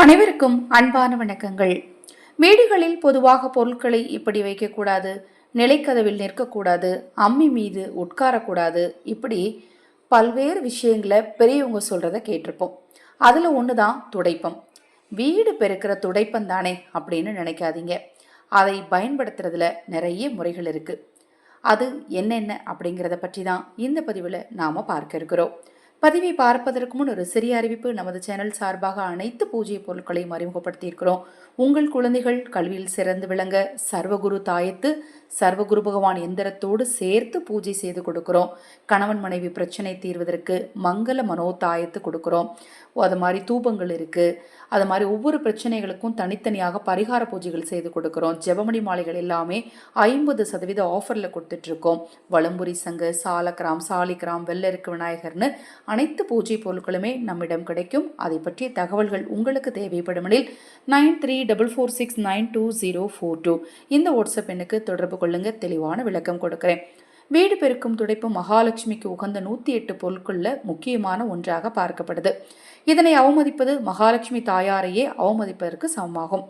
அனைவருக்கும் அன்பான வணக்கங்கள். வீடுகளில் பொதுவாக பொருட்களை இப்படி வைக்கக்கூடாது நிலைக்கதவில் நிற்கக்கூடாது அம்மி மீது உட்காரக்கூடாது இப்படி பல்வேறு விஷயங்களை பெரியவங்க சொல்கிறத கேட்டிருப்போம். அதில் ஒன்று தான் துடைப்பம். வீடு பெருக்கிற துடைப்பம் தானே அப்படின்னு நினைக்காதீங்க. அதை பயன்படுத்துறதுல நிறைய முறைகள் இருக்குது அது என்னென்ன அப்படிங்கிறத பற்றி தான் இந்த பதிவில் நாம் பார்க்க இருக்கிறோம். பதிவை பார்ப்பதற்கு முன் ஒரு சிறிய அறிவிப்பு. நமது சேனல் சார்பாக அனைத்து பூஜை பொருட்களையும் அறிமுகப்படுத்தியிருக்கிறோம். உங்கள் குழந்தைகள் கல்வியில் சிறந்து விளங்க சர்வகுரு தாயத்து சர்வகுரு பகவான் எந்திரத்தோடு சேர்த்து பூஜை செய்து கொடுக்குறோம். கணவன் மனைவி பிரச்சனை தீர்வதற்கு மங்கள மனோ தாயத்து கொடுக்குறோம். அது மாதிரி தூபங்கள் இருக்குது அது மாதிரி ஒவ்வொரு பிரச்சனைகளுக்கும் தனித்தனியாக பரிகார பூஜைகள் செய்து கொடுக்குறோம். ஜெபமணி மாலைகள் எல்லாமே ஐம்பது சதவீத ஆஃபரில் கொடுத்துட்ருக்கோம். வளம்புரி சங்கு சாலக்கிராம் சாலிக்கிராம் வெள்ளருக்கு விநாயகர்னு அனைத்து பூஜை பொருட்களுமே நம்மிடம் கிடைக்கும். அதை பற்றிய தகவல்கள் உங்களுக்கு தேவைப்படுமெனில் nine three double four six nine two zero four two. இந்த வாட்ஸ்அப் எண்ணுக்கு தொடர்பு கொள்ளுங்க. தெளிவான விளக்கம் கொடுக்கிறேன். வீடு பெருக்கும் துடைப்பு மகாலட்சுமிக்கு உகந்த நூற்றி எட்டு பொருட்களில் முக்கியமான ஒன்றாக பார்க்கப்படுது. இதனை அவமதிப்பது மகாலட்சுமி தாயாரையே அவமதிப்பதற்கு சமமாகும்.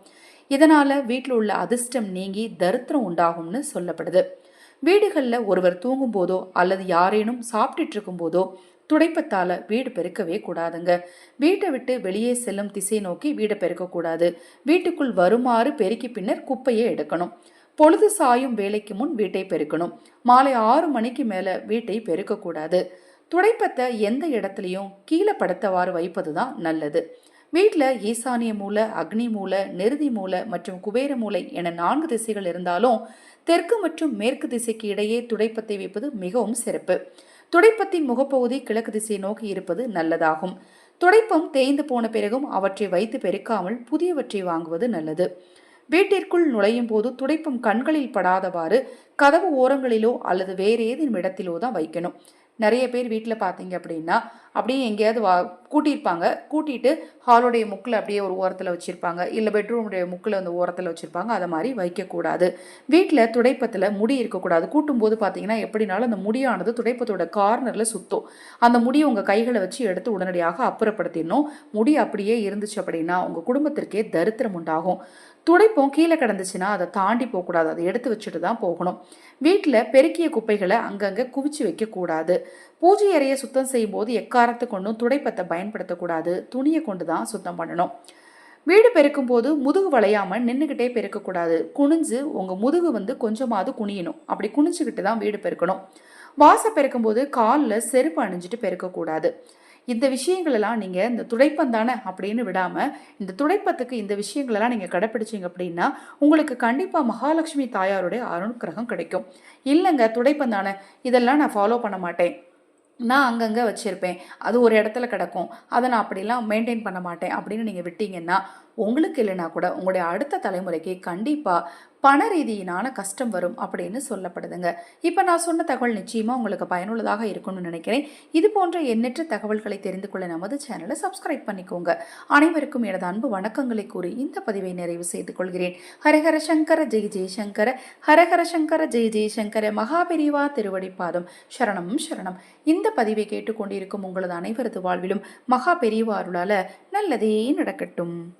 இதனால் வீட்டில் உள்ள அதிர்ஷ்டம் நீங்கி தரித்திரம் உண்டாகும்னு சொல்லப்படுது. வீடுகளில் ஒருவர் தூங்கும் போதோ அல்லது யாரேனும் சாப்பிட்டுட்டு இருக்கும் போதோ துடைப்பத்தால் வீடு பெருக்கவே கூடாதுங்க. வீட்டை விட்டு வெளியே செல்லும் திசை நோக்கி வீடை பெருக்கக்கூடாது. வீட்டுக்குள் வருமாறு பெருக்கி பின்னர் குப்பையை எடுக்கணும். பொழுது சாயும் வேலைக்கு முன் வீட்டை பெருக்கணும். மாலை ஆறு மணிக்கு மேலே வீட்டை பெருக்கக்கூடாது. துடைப்பத்தை எந்த இடத்துலையும் கீழே படுத்தவாறு வைப்பது தான் நல்லது. வீட்டில் ஈசானிய மூலை அக்னி மூலை நெருதி மூலை மற்றும் குபேர மூலை என நான்கு திசைகள் இருந்தாலும் தெற்கு மற்றும் மேற்கு திசைக்கு இடையே துடைப்பத்தை வைப்பது மிகவும் சிறப்பு. துடைப்பத்தின் முகப்பகுதி கிழக்கு திசையை நோக்கி இருப்பது நல்லதாகும். துடைப்பம் தேய்ந்து போன பிறகும் அவற்றை வைத்து பெருக்காமல் புதியவற்றை வாங்குவது நல்லது. வீட்டிற்குள் நுழையும் போது துடைப்பம் கண்களில் படாதவாறு கதவு ஓரங்களிலோ அல்லது வேறு ஏதேனும் இடத்திலோ தான் வைக்கணும். நிறைய பேர் வீட்டில் பார்த்தீங்க அப்படின்னா அப்படியே எங்கேயாவது வா கூட்டியிருப்பாங்க. கூட்டிட்டு ஹாலோடைய முக்கில் அப்படியே ஒரு ஓரத்தில் வச்சுருப்பாங்க. இல்லை பெட்ரூமுடைய முக்கில் அந்த ஓரத்தில் வச்சுருப்பாங்க. அதை மாதிரி வைக்கக்கூடாது. வீட்டில் துடைப்பத்தில் முடி இருக்கக்கூடாது. கூட்டும்போது பார்த்தீங்கன்னா எப்படினாலும் அந்த முடியானது துடைப்பத்தோட கார்னரில் சுத்தும். அந்த முடியை உங்கள் கைகளை வச்சு எடுத்து உடனடியாக அப்புறப்படுத்திடணும். முடி அப்படியே இருந்துச்சு அப்படின்னா உங்கள் குடும்பத்திற்கே தரித்திரம் உண்டாகும். துடைப்பம் கீழே கிடந்துச்சுன்னா அதை தாண்டி போகக்கூடாது. அதை எடுத்து வச்சுட்டு தான் போகணும். வீட்டில் பெருக்கிய குப்பைகளை அங்கங்கே குவிச்சு வைக்கக்கூடாது. பூஜை அறையை சுத்தம் செய்யும்போது எக்காரத்தை கொண்டும் துடைப்பத்தை பயன்படுத்தக்கூடாது. துணியை கொண்டு தான் சுத்தம் பண்ணணும். வீடு பெருக்கும் போது முதுகு வளையாமல் நின்றுக்கிட்டே பெருக்கக்கூடாது. குனிஞ்சு உங்கள் முதுகு வந்து கொஞ்சமாவது குனியணும். அப்படி குனிஞ்சுக்கிட்டு தான் வீடு பெருக்கணும். வாசை பெருக்கும்போது காலில் செருப்பு அணிஞ்சிட்டு பெருக்கக்கூடாது. இந்த விஷயங்களெல்லாம் நீங்கள் இந்த துடைப்பம் தானே அப்படின்னு விடாமல் இந்த துடைப்பத்துக்கு இந்த விஷயங்களெல்லாம் நீங்கள் கடைப்பிடிச்சிங்க அப்படின்னா உங்களுக்கு கண்டிப்பாக மகாலட்சுமி தாயாருடைய அருண்கிரகம் கிடைக்கும். இல்லைங்க துடைப்பம் தானே. இதெல்லாம் நான் ஃபாலோ பண்ண மாட்டேன். நான் அங்கங்கே வச்சுருப்பேன். அது ஒரு இடத்துல கிடக்கும். அதை நான் அப்படிலாம் மெயின்டைன் பண்ண மாட்டேன். அப்படின்னு நீங்கள் விட்டீங்கன்னா உங்களுக்கு இல்லைனா கூட உங்களுடைய அடுத்த தலைமுறைக்கு கண்டிப்பாக பண ரீதியினான கஷ்டம் வரும் அப்படின்னு சொல்லப்படுதுங்க. இப்போ நான் சொன்ன தகவல் நிச்சயமாக உங்களுக்கு பயனுள்ளதாக இருக்கும்னு நினைக்கிறேன். இது போன்ற எண்ணற்ற தகவல்களை தெரிந்து கொள்ள நமது சேனலை சப்ஸ்கிரைப் பண்ணிக்கோங்க. அனைவருக்கும் எனது அன்பு வணக்கங்களை கூறி இந்த பதிவை நிறைவு செய்து கொள்கிறேன். ஹரஹர சங்கர ஜெய் ஜெய்சங்கர. ஹரஹர சங்கர ஜெய் ஜெய்சங்கர. மகாபெரிவா திருவடிப்பாதம் சரணம் சரணம். இந்த பதிவை கேட்டுக்கொண்டிருக்கும் உங்களது அனைவரது வாழ்விலும் மகா பெரியவாருளால நல்லதே நடக்கட்டும்.